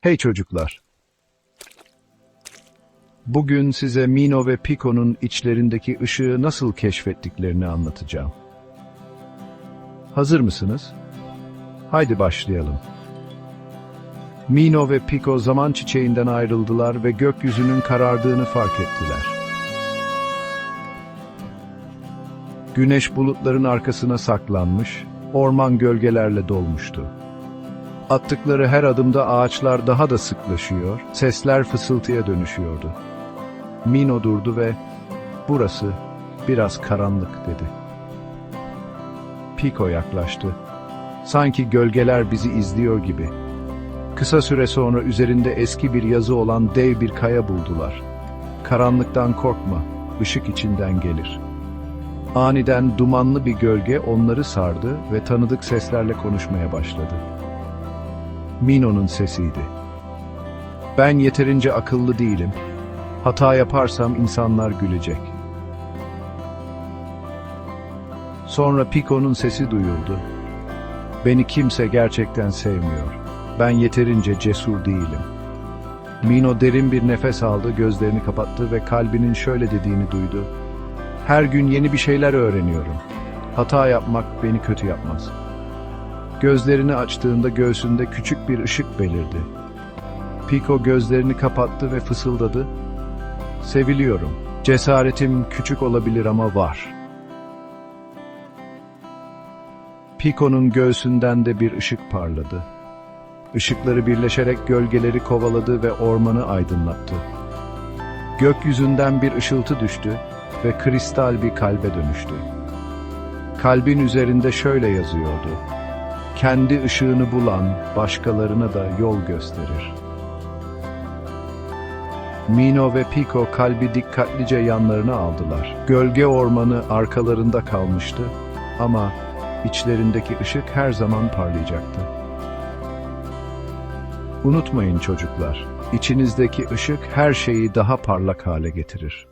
Hey çocuklar. Bugün size Mino ve Pico'nun içlerindeki ışığı nasıl keşfettiklerini anlatacağım. Hazır mısınız? Haydi başlayalım. Mino ve Pico zaman çiçeğinden ayrıldılar ve gökyüzünün karardığını fark ettiler. Güneş bulutların arkasına saklanmış, orman gölgelerle dolmuştu. Attıkları her adımda ağaçlar daha da sıklaşıyor, sesler fısıltıya dönüşüyordu. Mino durdu ve "Burası biraz karanlık." dedi. Pico yaklaştı. Sanki gölgeler bizi izliyor gibi. Kısa süre sonra üzerinde eski bir yazı olan dev bir kaya buldular. Karanlıktan korkma, ışık içinden gelir. Aniden dumanlı bir gölge onları sardı ve tanıdık seslerle konuşmaya başladı. Mino'nun sesiydi. Ben yeterince akıllı değilim. Hata yaparsam insanlar gülecek. Sonra Pico'nun sesi duyuldu. Beni kimse gerçekten sevmiyor. Ben yeterince cesur değilim. Mino derin bir nefes aldı, gözlerini kapattı ve kalbinin şöyle dediğini duydu. Her gün yeni bir şeyler öğreniyorum. Hata yapmak beni kötü yapmaz. Gözlerini açtığında göğsünde küçük bir ışık belirdi. Pico gözlerini kapattı ve fısıldadı. Seviliyorum. Cesaretim küçük olabilir ama var. Pico'nun göğsünden de bir ışık parladı. Işıkları birleşerek gölgeleri kovaladı ve ormanı aydınlattı. Gökyüzünden bir ışıltı düştü ve kristal bir kalbe dönüştü. Kalbin üzerinde şöyle yazıyordu. Kendi ışığını bulan başkalarına da yol gösterir. Mino ve Pico kalbi dikkatlice yanlarına aldılar. Gölge ormanı arkalarında kalmıştı ama içlerindeki ışık her zaman parlayacaktı. Unutmayın çocuklar, içinizdeki ışık her şeyi daha parlak hale getirir.